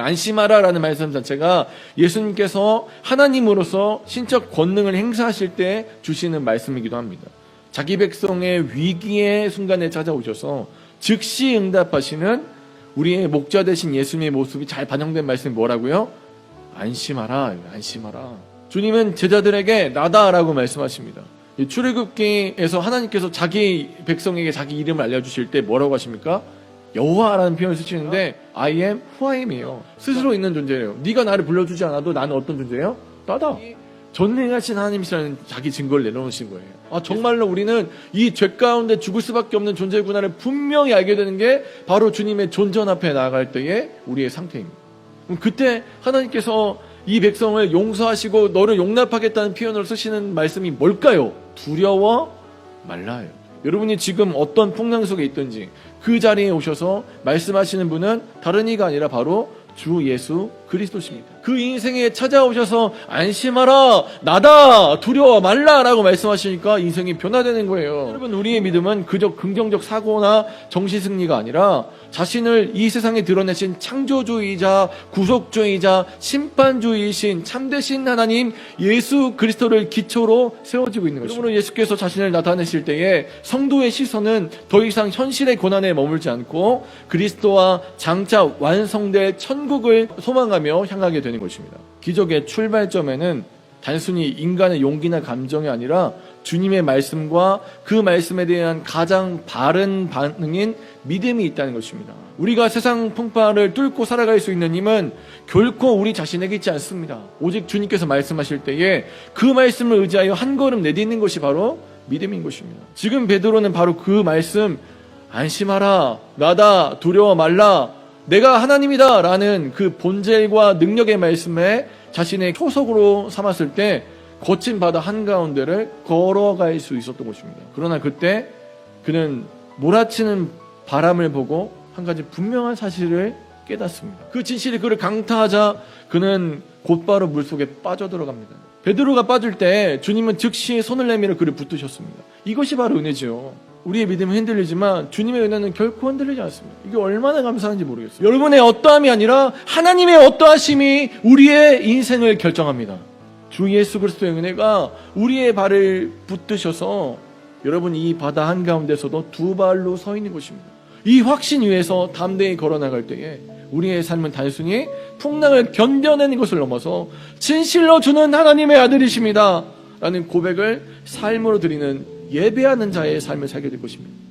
안심하라라는 말씀 자체가 예수님께서 하나님으로서 신적 권능을 행사하실 때 주시는 말씀이기도 합니다. 자기 백성의 위기의 순간에 찾아오셔서 즉시 응답하시는 우리의 목자 되신 예수님의 모습이 잘 반영된 말씀이 뭐라고요? 안심하라, 안심하라. 주님은 제자들에게 나다라고 말씀하십니다. 이 출애굽기에서 하나님께서 자기 백성에게 자기 이름을 알려주실 때 뭐라고 하십니까? 여호와라는 표현을 쓰시는데 I am who I am이에요. 스스로 있는 존재예요. 네가 나를 불러주지 않아도 나는 어떤 존재예요? 나다. 전능하신 하나님이시라는 자기 증거를 내려놓으신 거예요. 아 정말로 우리는 이 죄 가운데 죽을 수밖에 없는 존재구나를 분명히 알게 되는 게 바로 주님의 존전 앞에 나아갈 때의 우리의 상태입니다. 그때 하나님께서 이 백성을 용서하시고 너를 용납하겠다는 표현을 쓰시는 말씀이 뭘까요? 두려워 말라요. 여러분이 지금 어떤 풍랑 속에 있든지 그 자리에 오셔서 말씀하시는 분은 다른 이가 아니라 바로 주 예수 그리스도십니다. 그 인생에 찾아오셔서 안심하라, 나다, 두려워 말라 라고 말씀하시니까 인생이 변화되는 거예요. 여러분, 우리의 믿음은 그저 긍정적 사고나 정시 승리가 아니라 자신을 이 세상에 드러내신 창조주의자, 구속주의자, 심판주의이신 참되신 하나님 예수 그리스도를 기초로 세워지고 있는 것입니다. 그러므로 예수께서 자신을 나타내실 때에 성도의 시선은 더 이상 현실의 고난에 머물지 않고 그리스도와 장차 완성될 천국을 소망하며 향하게 되는 것입니다. 기적의 출발점에는 단순히 인간의 용기나 감정이 아니라 주님의 말씀과 그 말씀에 대한 가장 바른 반응인 믿음이 있다는 것입니다. 우리가 세상 풍파를 뚫고 살아갈 수 있는 힘은 결코 우리 자신에게 있지 않습니다. 오직 주님께서 말씀하실 때에 그 말씀을 의지하여 한 걸음 내딛는 것이 바로 믿음인 것입니다. 지금 베드로는 바로 그 말씀 안심하라 나다 두려워 말라 내가 하나님이다 라는 그 본질과 능력의 말씀에 자신의 초석으로 삼았을 때 거친 바다 한가운데를 걸어갈 수 있었던 것입니다. 그러나 그때 그는 몰아치는 바람을 보고 한 가지 분명한 사실을 깨닫습니다. 그 진실이 그를 강타하자 그는 곧바로 물속에 빠져들어갑니다. 베드로가 빠질 때 주님은 즉시 손을 내밀어 그를 붙드셨습니다. 이것이 바로 은혜죠. 우리의 믿음은 흔들리지만 주님의 은혜는 결코 흔들리지 않습니다. 이게 얼마나 감사한지 모르겠어요. 여러분의 어떠함이 아니라 하나님의 어떠하심이 우리의 인생을 결정합니다. 주 예수 그리스도의 은혜가 우리의 발을 붙드셔서 여러분 이 바다 한가운데서도 두 발로 서 있는 것입니다. 이 확신 위에서 담대히 걸어 나갈 때에 우리의 삶은 단순히 풍랑을 견뎌내는 것을 넘어서 진실로 주는 하나님의 아들이십니다. 라는 고백을 삶으로 드리는 예배하는 자의 삶을 살게 될 것입니다.